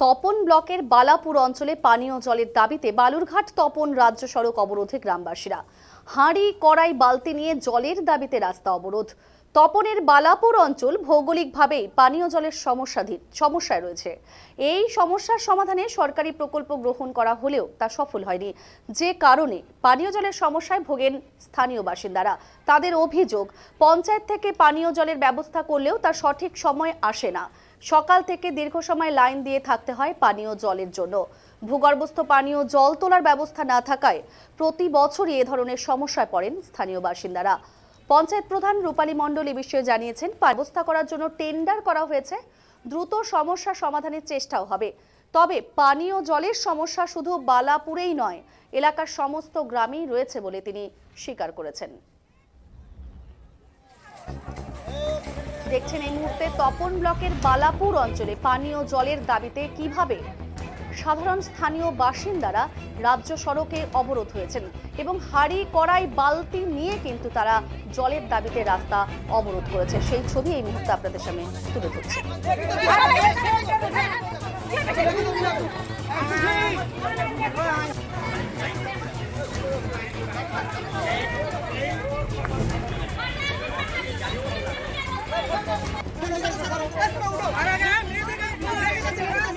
তপন ব্লকের বালাপুর অঞ্চলে পানীয় জলের দাবিতে বালুরঘাট তপন রাজ্য সড়ক অবরোধে গ্রামবাসীরা। হাঁড়ি, কড়াই, বালতি নিয়ে জলের দাবিতে রাস্তা অবরোধ। তপনের বালাপুর অঞ্চল ভৌগোলিকভাবেই পানীয় জলের সমস্যাধীন, সমস্যায় রয়েছে। এই সমস্যার সমাধানে সরকারি প্রকল্প গ্রহণ করা হলেও তা সফল হয়নি। যে কারণে পানীয় জলের সমস্যায় ভোগেন স্থানীয় বাসিন্দারা। তাদের অভিযোগ, পঞ্চায়েত থেকে পানীয় জলের ব্যবস্থা করলেও তা সঠিক সময় আসে না। সকাল থেকে দীর্ঘ সময় লাইন দিয়ে থাকতে হয় পানীয় জলের জন্য। ভূগর্ভস্থ পানীয় জল তোলার ব্যবস্থা না থাকায় প্রতি বছরই এ ধরনের সমস্যায় পড়েন স্থানীয় বাসিন্দারা। পঞ্চায়েত প্রধান রূপালী মণ্ডল বিষয়ে জানিয়েছেন ব্যবস্থা করার জন্য টেন্ডার করা হয়েছে। দ্রুত সমস্যা সমাধানের চেষ্টাও হবে। তবে পানীয় জলের সমস্যা শুধু বালাপুরেই নয়, এলাকার সমস্ত গ্রামেই রয়েছে বলে তিনি স্বীকার করেছেন। দেখছেন এই মুহূর্তে তপন ব্লকের বালাপুর অঞ্চলে পানীয় জলের দাবিতে কীভাবে সাধারণ স্থানীয় বাসিন্দারা রাজ্য সড়কে অবরোধ হয়েছেন এবং হাড়ি কড়াই বালতি নিয়ে কিন্তু তারা জলের দাবিতে রাস্তা অবরোধ করেছে সেই ছবি এই মুহূর্তে আপনাদের সামনে তুলে ধরছি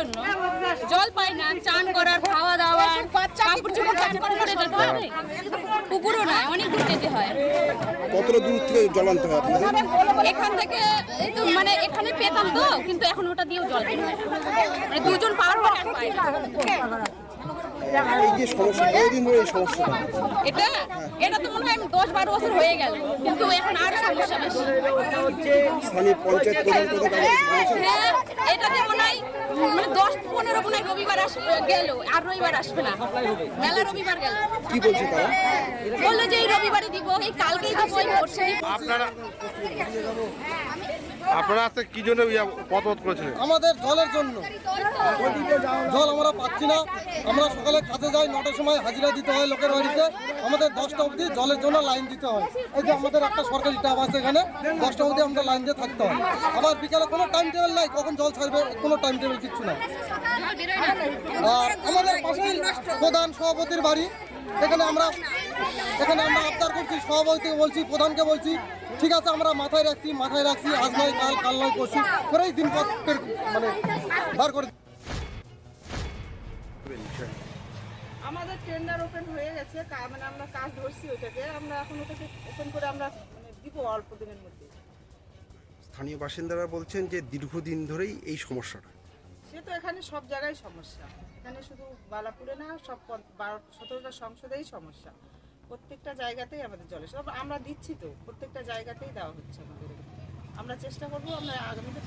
জন্য জল পাই না চান করার খাওয়া দাওয়া কাপড় চোপড় চান করে যেতে হবে পুকুরও না অনেক দূর যেতে হয় কতটা দূর থেকে জল আনতে হয় আপনাদের এখান থেকে এই তো মানে এখানে পেতাম তো কিন্তু এখন ওটা দিয়েও জল পাই না। মানে দুজন পাওয়ার পর পাই না। এই যে সমস্যা কতদিন ধরে এই সমস্যাটা। এটা এটা তো মনে হয় দশ বারো বছর হয়ে গেল কিন্তু এখন আর সমস্যা বেশি। স্থানীয় পঞ্চায়েত প্রধান থেকে হ্যাঁ এটাতে মনে হয় মানে দশ পনেরো মনে হয় রবিবার আসবে গেল আর রবিবার আসবে না। মেলা রবিবার গেল। কি বলছে তারা? বলল যে এই রবিবারে দিব এই কালকেই দিব এই করছে আপনারা আপনারা আজকে কি জন্য ইয়া করেছিলেন? আমাদের জলের জন্য। জল আমরা পাচ্ছি না। আমরা সকালে কাজে যাই, নটার সময় হাজিরা দিতে হয় লোকের বাড়িতে। আমাদের দশটা অবধি জলের জন্য লাইন দিতে হয়। এই যে আমাদের একটা সরকারি টাপ আছে এখানে, দশটা অবধি আমরা লাইন দিয়ে থাকতে হয়। আবার বিকালে কোনো টাইম টেবিল নাই, কখন জল ছাড়বে, কোনো টাইম টেবিল কিচ্ছু নাই। আর আমাদের প্রধান সভাপতির বাড়ি এখানে আমরা এখানে আমরা আবদার করছি সভাপতিকে বলছি প্রধানকে বলছি ঠিক আছে আমরা মাথায় রাখছি মাথায় রাখছি আজ নয় কাল কাল নয় পরশু করেই দিন মানে বার করে আমাদের টেন্ডার ওপেন হয়ে গেছে মানে আমরা কাজ ধরছি ওইটাকে আমরা এখন ওটাকে ওপেন করে আমরা মানে দিব অল্প দিনের মধ্যে। স্থানীয় বাসিন্দারা বলছেন যে দীর্ঘদিন ধরেই এই সমস্যাটা। সে তো এখানে সব জায়গায় সমস্যা। এখানে শুধু বালাপুরে না, সব বারো, সতেরোটা সংসদেই সমস্যা। প্রত্যেকটা জায়গাতেই আমাদের জলে আমরা দিচ্ছি তো, প্রত্যেকটা জায়গাতেই দেওয়া হচ্ছে আমাদের। আমরা চেষ্টা করব আমরা আগামীতে